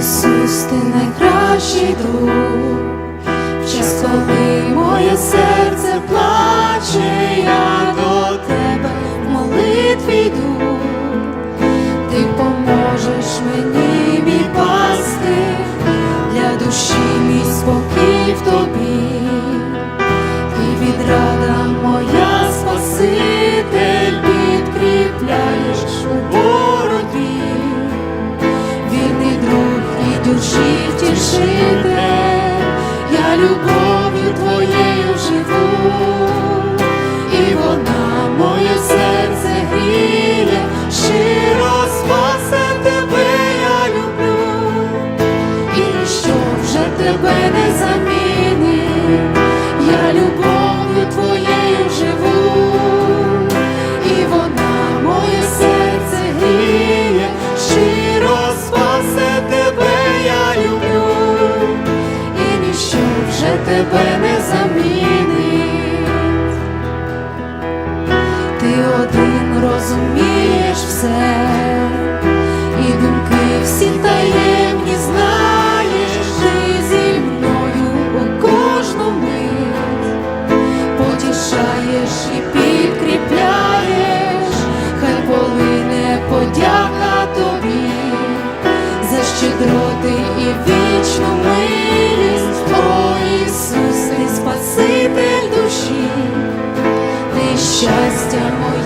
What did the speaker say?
Ісус, ти найкращий друг, в час, коли моє серце душі втішити, я любов'ю твоєю живу, і вона моє серце гріє, щиро спасе тебе я люблю, і що вже тебе не замінить, тебе не замінить. Ти один розумієш все, і думки всі таємні знаєш, ти зі мною у кожну мить потішаєш і підкріпляєш, хай полине подяка тобі за щедроти і вічну милість, ти щастя